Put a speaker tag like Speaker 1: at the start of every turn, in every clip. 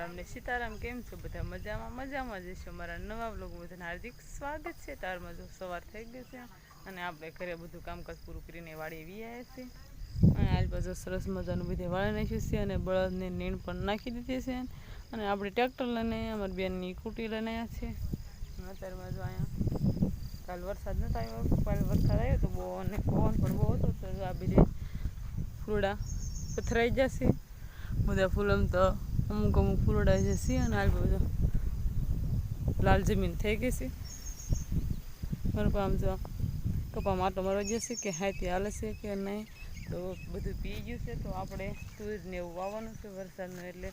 Speaker 1: રામ ને સીતારામ, કેમ છો? બધા મજામાં? મજામાં જઈશું અમારા નવા બ્લોગ બધાને હાર્દિક સ્વાગત છે. તારમાં જો સવાર થઈ ગઈ છે અને આપણે ઘરે બધું કામકાજ પૂરું કરીને વાળી વી આવ્યા છીએ. અને આજ બાજુ સરસ મજાનું બધે વાળી નાખ્યું છે અને બળદને નીણ પણ નાખી દીધી છે. અને આપણે ટ્રેક્ટર લઈને અમારી બેનની કુટી લઈને આવ્યા અને અત્યારમાં જો અહીંયા કાલ વરસાદ નતો આવ્યો, કાલ વરસાદ આવ્યો તો બહુ અને પવન પણ બહુ હતો, તો આ બધે ફૂલડા પથરાઈ જશે બધા ફૂલમ તો અમુક અમુક ફૂલડા જે છે અને આ બધું લાલ જમીન થઈ ગઈ છે. મારું આમ જો કપા માટો મારવા જશે કે હાથી હાલે છે કે નહીં, તો બધું પી ગયું છે. તો આપણે તુરને એવું વાવવાનું છે વરસાદનું એટલે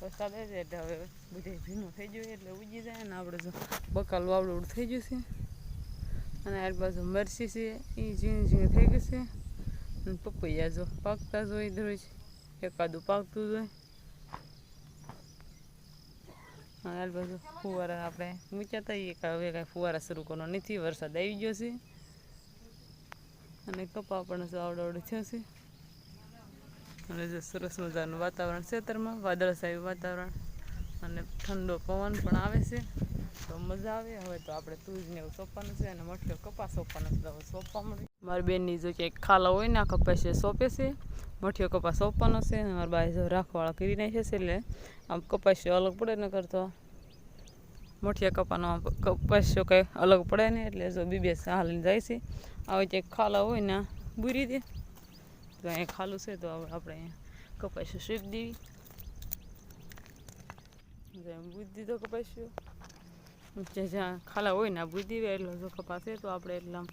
Speaker 1: વરસાદ આવે છે એટલે હવે બધે ભીનું થઈ ગયું એટલે ઉગી જાય ને આપણે જો બકાલ વાવડું થઈ ગયું છે. અને આ બાજુ મરસી છે એ ઝીણી ઝીણી થઈ ગઈ છે. અને પપૈયા જો પાકતા જ હોય દરરોજ. એકાદું પાકતું જ હોય. અને બધું ફુવારા આપણે મૂક્યા હતા કે હવે કાંઈ ફુવારા શરૂ કરવાનો નથી, વરસાદ આવી ગયો છે. અને કપા પણ જો થયો છે અને જો સરસ મજાનું વાતાવરણ ખેતરમાં વાદળછાયું વાતાવરણ. અને ઠંડો પવન પણ આવે છે, તો મજા આવે. હવે તો આપણે તુજને એવું સોંપવાનું છે અને મઠ્યો કપા સોંપવાનો છે, તો સોંપવા મળે. મારી બેનની જો ક્યાંક ખાલા હોય ને આ કપાસ સોંપે છે. મઠ્યો કપાસ સોંપવાનો છે અને મારા બાઈ જો રાખવાળા કરી નાખે છે એટલે આમ કપાસ્યો અલગ પડે ન કરતો મઠિયા કપાનો આમ કપાસ્યો કંઈ અલગ પડે ને એટલે જો બીબે હાલીને જાય છે. આવે ક્યાંક ખાલા હોય ને બુરી દે. તો અહીંયા ખાલું છે તો આપણે અહીંયા કપાસ્યો શીપ દેવી. બુદ્ધિ દીધો કપાસ્યો જ્યાં ખાલા હોય ને બુદ્ધિ દેવી, એટલે જો કપાસ છે તો આપણે એટલા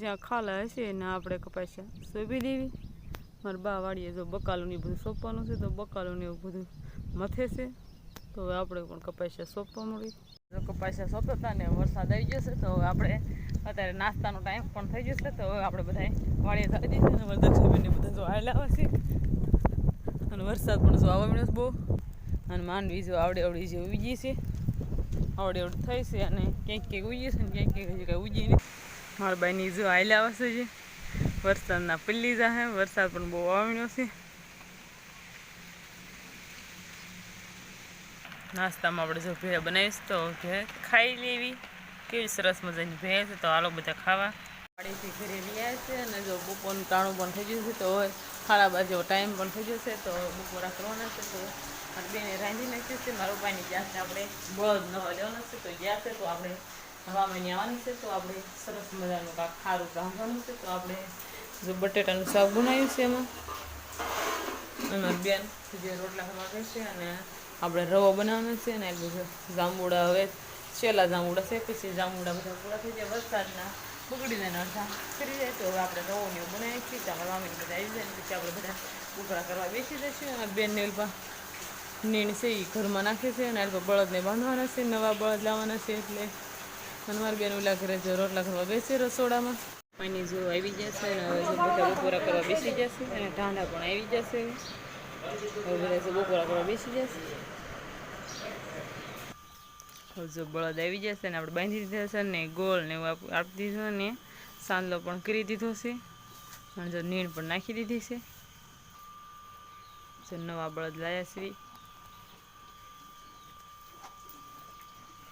Speaker 1: જ્યાં ખાલા હશે ને આપણે કપાસ્યા સોંપી દેવી. મારા બા વાડીએ જો બકાલું ને બધું સોંપવાનું છે, તો બકાલું એવું બધું મથે છે. તો હવે આપણે પણ કપાસિયા સોંપવા મળી જો કપાસિયા સોંપતા હતા ને, વરસાદ આવી જશે તો હવે આપણે અત્યારે નાસ્તાનો ટાઈમ પણ થઈ જશે તો હવે આપણે બધા વાડીએ થઈ અને ને દક્ષાબેનને બધા જો આવેલા છે. અને વરસાદ પણ જો આવવા મળ્યો છે બહુ. અને માનવી જો આવડે આવડી જે ઉગી છે. આવડે આવડે થઈ છે અને ક્યાંક ક્યાંક ઉગી છે ને, ક્યાંક ક્યાંક હજી કાંઈ નહીં મારા બાઈની જો આવેલા આવશે છે વરસાદના પલ્લી જાહે, વરસાદ પણ બહુ આવડ્યો છે. નાસ્તામાં આપણે જો ભેળ બનાવીશ તો ભેળ ખાઈ લેવી. કેવી સરસ મજાની ભેળ છે, તો હાલો બધા ખાવા. પાડીથી ઘરે રહ્યા છે, અને જો બપોરનું તાણું પણ થઈ ગયું છે, તો ખાડા બાજુ ટાઈમ પણ થઈ ગયો છે, તો બપોરા કરવાના છે, તો મારી બેને રાંધી નાખ્યું છે. મારા પાણી ગયા છે આપણે બળદ નવા જવાના છે, તો ગયા છે, તો આપણે હવા મહિને આવવાની છે, તો આપણે સરસ મજાનું કાંક ખારું રાંધવાનું છે, તો આપણે જો બટેટાનું શાક બનાવ્યું છે એમાં. અને બેન જે રોટલા ખાવા છે અને આપણે રવો બનાવવાનો છે અને એટલે જાંબુડા હવે છેલ્લા જાંબુડા છે, પછી જાંબુડા બધા પૂરા થઈ જાય, વરસાદના બગડી જાય ને અડધા કરી જાય, તો હવે આપણે રવો ને બનાવીએ છીએ ચાલો મામીને બધા આવી જાય પછી આપણે બધા ઉકળા કરવા બેસી જઈશું અને બેનને એલપા નીણ છે એ ઘરમાં નાખે છે અને એલપા બળદને બાંધવાના છે, નવા બળદ લાવવાના છે એટલે. અને મારી બેન ઓલા ઘરે રોટલા કરવા બેસે રસોડામાં. પાણી જો આવી જશે અને હવે બધા બપોરા કરવા બેસી જશે અને ઢાંડા પણ આવી જશે. હવે બધા બપોરા કરવા બેસી જશે. જો બળદ આવી જશે ને આપણે બાંધી દીધા છે ને ગોળ ને એવું આપ- દીધું ને સાંદલો પણ કરી દીધો છે. અને જો નીણ પણ નાખી દીધી છે. જો નવા બળદ લાયા છે.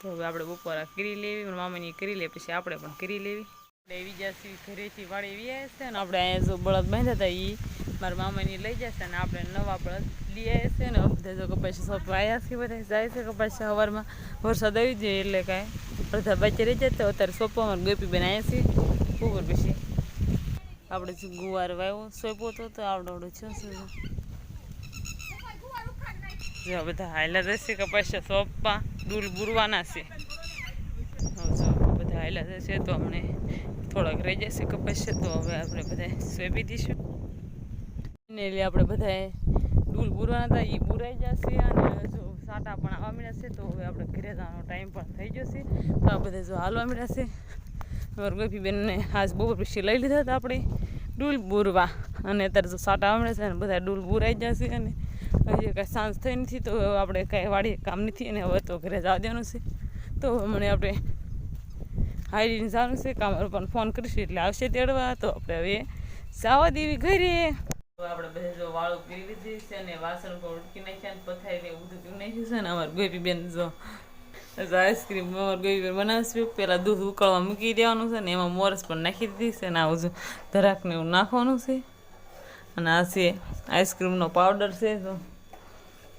Speaker 1: તો હવે આપણે બપોરા કરી લેવી, મામાની કરી લે, પછી આપણે પણ કરી લેવી. એવી જશે ઘરેથી વાળી એવી હશે ને આપણે અહીંયા જો બળદ બાંધ્યા હતા એ મારા મામાની લઈ જશે ને આપણે નવા બળદ લઈ છે ને બધા જો કપાસ સૌ આવ્યા છે, બધા જાય છે કપાસ સવારમાં વરસાદ આવી જાય એટલે કાંઈ. બધા બચી રહી જાય તો અત્યારે સોંપવામાં ગોપી બેન આવ્યા છે ઉપર પછી આપણે જો ગુવાર વાવ્યો હતો તો આવડો છે જો બધા હાયલા રહેશે કપાસિયા સોંપવા, દૂર બુરવાના છે. બધા હાયલા રહેશે તો અમને થોડાક રહી જશે કપાસિયા તો હવે આપણે બધા સોંપી દઈશું. એને એટલે આપણે બધાએ ડૂલ બુરવાના હતા એ બુરાઈ જશે અને જો સાટા પણ આવવા મળ્યા છે, તો હવે આપણે ઘરે જવાનો ટાઈમ પણ થઈ જશે તો આ બધા જો હાલવા મળ્યા છે. અમારા બેનને આજ બપોર પછી લઈ લીધા હતા આપણે ડૂલ બુરવા. અને અત્યારે જો સાટા આવડે છે અને બધા ડૂલ બુરાઈ જશે અને હજી કાંઈ સાંજ થઈ નથી, તો આપણે કાંઈ વાળી કામ નથી અને હવે તો ઘરે જવા દેવાનું છે. તો મને આપણે હાઈડીને જવાનું છે, કામ પણ ફોન કરીશું એટલે આવશે તેડવા. તો આપણે હવે જવા દેવી ઘરે આપણે બધા જો વાળું પી લીધી છે ને વાસણ પણ ઉડકી નાખ્યા ને પથારી ને એવું બધું પી નાખ્યું છે ને અમારે ગોપી જો. આઈસ્ક્રીમ અમારે બેન બનાવશું. પહેલાં દૂધ ઉકળવા મૂકી દેવાનું છે ને એમાં મોરસ પણ નાખી દીધી ને આવું ધરાકને એવું નાખવાનું છે. અને આ છે આઈસ્ક્રીમનો પાવડર છે તો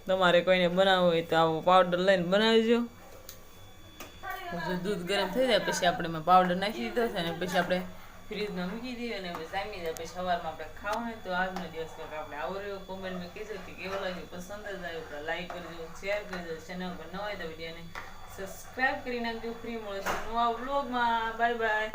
Speaker 1: તમારે કોઈને બનાવવું હોય તો આવો પાવડર લઈને બનાવજો. દૂધ ગરમ થઈ જાય, પછી આપણે એમાં પાવડર નાખી દીધો છે અને પછી આપણે ફ્રીજમાં મૂકી દઈએ અને હવે જામી જાય. પછી સવારમાં આપણે ખાવાનું તો આજનો દિવસ આપણે આવો રહ્યો. કોમેન્ટમાં કહેજો કે કેવો લાગ્યો, પસંદ જ આવ્યો તો લાઈક કરજો શેર કરજો. ચેનલ પર નવા હોય તો વિડીયોને સબસ્ક્રાઈબ કરી નાખજો. ફ્રી મળે છે નવા બ્લોગમાં બાય બાય